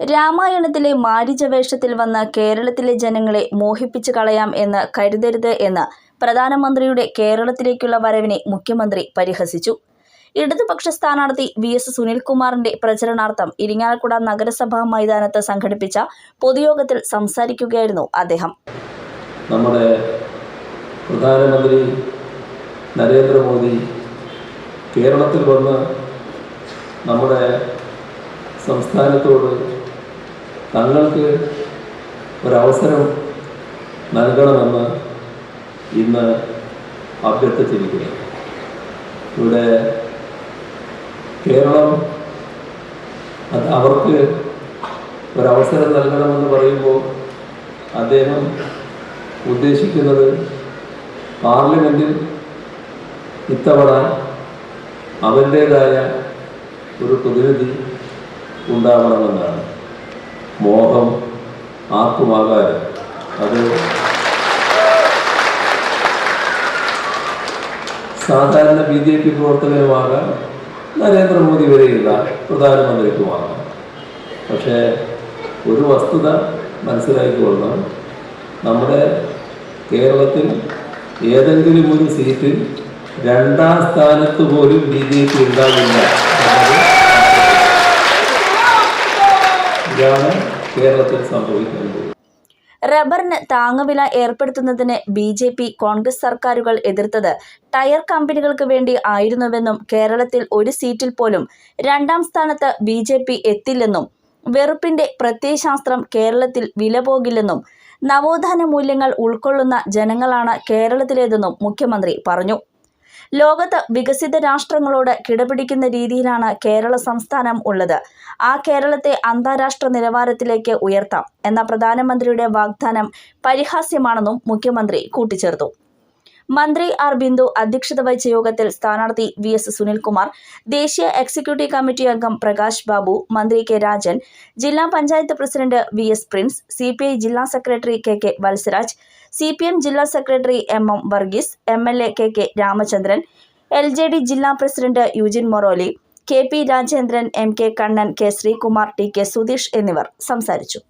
രാമായണത്തിലെ മാരിജവേഷത്തിൽ വന്ന കേരളത്തിലെ ജനങ്ങളെ മോഹിപ്പിച്ചു കളയാം എന്ന് കരുതരുത് എന്ന് പ്രധാനമന്ത്രിയുടെ കേരളത്തിലേക്കുള്ള വരവിനെ മുഖ്യമന്ത്രി പരിഹസിച്ചു. ഇടതുപക്ഷ സ്ഥാനാർത്ഥി വി എസ് സുനിൽകുമാറിന്റെ പ്രചരണാർത്ഥം ഇരിങ്ങാലക്കുട നഗരസഭാ മൈതാനത്ത് സംഘടിപ്പിച്ച പൊതുയോഗത്തിൽ സംസാരിക്കുകയായിരുന്നു അദ്ദേഹം. നമ്മുടെ പ്രധാനമന്ത്രി നരേന്ദ്രമോദി കേരളത്തിൽ വന്ന് നമ്മുടെ സംസ്ഥാനത്തോട് തങ്ങൾക്ക് ഒരവസരം നൽകണമെന്ന് ഇന്ന് അഭ്യർത്ഥിച്ചിരിക്കുന്നു. ഇവിടെ കേരളം അത് അവർക്ക് ഒരവസരം നൽകണമെന്ന് പറയുമ്പോൾ അദ്ദേഹം ഉദ്ദേശിക്കുന്നത് പാർലമെന്റിൽ ഇത്തവണ അവരുടേതായ ഒരു പ്രതിനിധി ഉണ്ടാവണമെന്നാണ്. മോഹം ആർക്കുമാകാതെ അത് സാധാരണ ബി ജെ പി പ്രവർത്തകനുമാകാം നരേന്ദ്രമോദി വരെയുള്ള പ്രധാനമന്ത്രിക്കുമാകാം. പക്ഷേ ഒരു വസ്തുത മനസ്സിലാക്കിക്കൊള്ളണം. നമ്മുടെ കേരളത്തിൽ ഏതെങ്കിലും ഒരു സീറ്റിൽ രണ്ടാം സ്ഥാനത്ത് പോലും ബി ജെ പി ഉണ്ടാവില്ല. ഇതാണ് കേരളത്തിൽ സംഭവിക്കുന്നത്. റബ്ബറിന് താങ്ങുവില ഏർപ്പെടുത്തുന്നതിന് ബി ജെ പി കോൺഗ്രസ് സർക്കാരുകൾ എതിർത്തത് ടയർ കമ്പനികൾക്ക് വേണ്ടി ആയിരുന്നുവെന്നും കേരളത്തിൽ ഒരു സീറ്റിൽ പോലും രണ്ടാം സ്ഥാനത്ത് ബി ജെ പി എത്തില്ലെന്നും വെറുപ്പിന്റെ പ്രത്യയശാസ്ത്രം കേരളത്തിൽ വില പോകില്ലെന്നും നവോത്ഥാന മൂല്യങ്ങൾ ഉൾക്കൊള്ളുന്ന ജനങ്ങളാണ് കേരളത്തിലേതെന്നും മുഖ്യമന്ത്രി പറഞ്ഞു. ലോകത്ത് വികസിത രാഷ്ട്രങ്ങളോട് കിടപിടിക്കുന്ന രീതിയിലാണ് കേരള സംസ്ഥാനം ഉള്ളത്. ആ കേരളത്തെ അന്താരാഷ്ട്ര നിലവാരത്തിലേക്ക് ഉയർത്താം എന്ന പ്രധാനമന്ത്രിയുടെ വാഗ്ദാനം പരിഹാസ്യമാണെന്നും മുഖ്യമന്ത്രി കൂട്ടിച്ചേർത്തു. മന്ത്രി ആർ ബിന്ദു അധ്യക്ഷത വഹിച്ച യോഗത്തിൽ സ്ഥാനാർത്ഥി വി എസ് സുനിൽകുമാർ ദേശീയ എക്സിക്യൂട്ടീവ് കമ്മിറ്റി അംഗം പ്രകാശ് ബാബു മന്ത്രി കെ രാജൻ ജില്ലാ panchayat president V S Prince C P I ജില്ലാ secretary K K Valsaraj C P M ജില്ലാ secretary M M Varghese M L A K K Ramachandran L J D ജില്ലാ president Eugene Moreli K P Rajendran M K Kannan K Sreekumar T K Sudheesh എന്നിവർ സംസാരിച്ചു.